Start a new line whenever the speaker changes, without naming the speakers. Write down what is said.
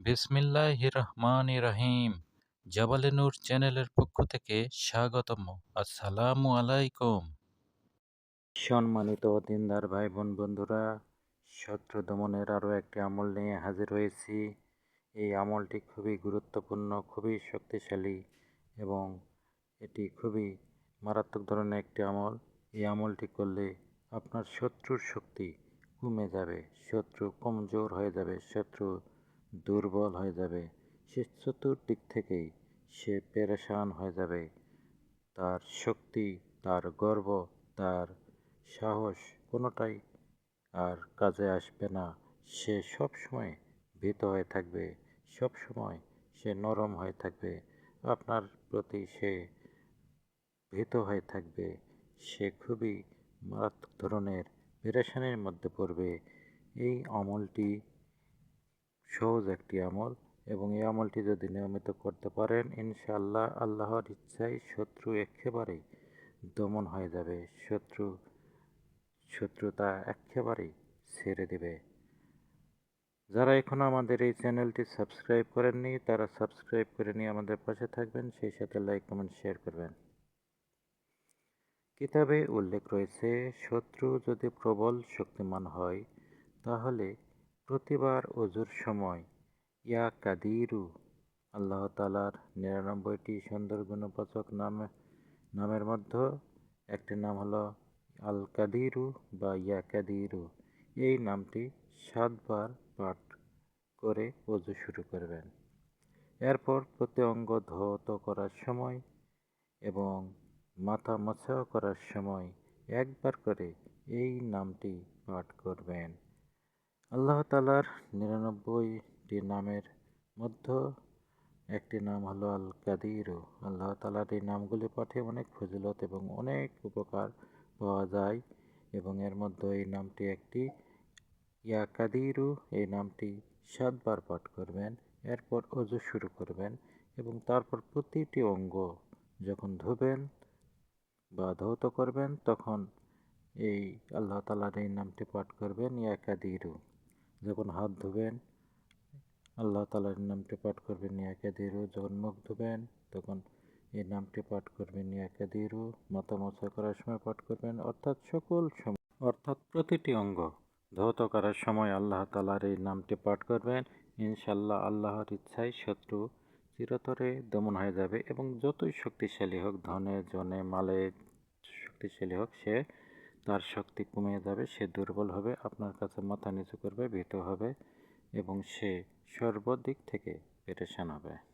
বিসমিল্লাহ রহমান রহিম জাবালে নূর চ্যানেলের পক্ষ থেকে স্বাগতম। আসসালামু আলাইকুম। সম্মানিত দিনদার ভাই বোন বন্ধুরা শত্রু দমনের আরও একটি আমল নিয়ে হাজির হয়েছি। এই আমলটি খুবই গুরুত্বপূর্ণ, খুবই শক্তিশালী এবং এটি খুবই মারাত্মক ধরনের একটি আমল। এই আমলটি করলে আপনার শত্রুর শক্তি কমে যাবে, শত্রু কমজোর হয়ে যাবে, শত্রু দুর্বল হয়ে যাবে। সে চতুর্দিক থেকেই সে পেরেশান হয়ে যাবে। তার শক্তি, তার গর্ব, তার সাহস কোনোটাই আর কাজে আসবে না। সে সব সময় ভীত হয়ে থাকবে। সব সময় সে নরম হয়ে থাকবে। আপনার প্রতি সে ভীত হয়ে থাকবে। সে খুবই মারাত্মক ধরনের পেরেশানির মধ্যে পড়বে। এই আমলটি সহজ একটি আমল এবং এই আমলটি যদি নিয়মিত করতে পারেন, ইনশাআল্লাহ আল্লাহর ইচ্ছায় শত্রু একেবারেই দমন হয়ে যাবে। শত্রু, শত্রুতা একেবারেই ছেড়ে দেবে। যারা এখনও আমাদের এই চ্যানেলটি সাবস্ক্রাইব করেননি, তারা সাবস্ক্রাইব করে নিয়ে আমাদের পাশে থাকবেন, সেই সাথে লাইক, কমেন্ট, শেয়ার করবেন। কিতাবে উল্লেখ রয়েছে, শত্রু যদি প্রবল, শক্তিমান হয়, তাহলে প্রতিবার অজুর সময়। ইয়া কাদিরু, আল্লাহ তালার নিরানব্বইটি সুন্দর গুণবাচক নাম, নামের মধ্যে একটি নাম হলো আল কাদিরু বা ইয়া কাদিরু। এই নামটি সাতবার পাঠ করে অজু শুরু করবেন। এরপর প্রতি অঙ্গ ধৌত করার সময় এবং মাথা মোছাও করার সময় একবার করে এই নামটি পাঠ করবেন। আল্লাহ তালার নিরানব্বইটি নামের মধ্যে একটি নাম হলো আল কাদিরু আল্লাহ তালার এই নামগুলি পাঠে অনেক ফজিলত এবং অনেক উপকার পাওয়া যায় এবং এর মধ্যে এই নামটি একটি ইয়া কাদিরু, এই নামটি সাতবার পাঠ করবেন, এরপর অজু শুরু করবেন এবং তারপর প্রতিটি অঙ্গ যখন ধুবেন বা ধৌত করবেন তখন এই আল্লাহ তালার এই নামটি পাঠ করবেন, ইয়া কাদিরু। যখন হাত ধুবেন, আল্লাহ তালার নামটি পাঠ করবেন ইয়াকাদিরু যখন মুখ ধুবেন, তখন এই নামটি পাঠ করবেন ইয়াকাদিরু মাথা মোছা করার সময় পাঠ করবেন। অর্থাৎ সকল সময় অর্থাৎ প্রতিটি অঙ্গ ধৌত করার সময় আল্লাহ তালার এই নামটি পাঠ করবেন। ইনশাল্লাহ আল্লাহর ইচ্ছায় শত্রু চিরতরে দমন হয়ে যাবে এবং যতই শক্তিশালী হোক, ধনে, জনে, মালে, শক্তিশালী হোক, সে তার শক্তি কমে যাবে, সে দুর্বল হবে, আপনার কাছে মাথা নিচু করবে, ভীত হবে এবং সে সর্বদিক থেকে পেরেশান হবে।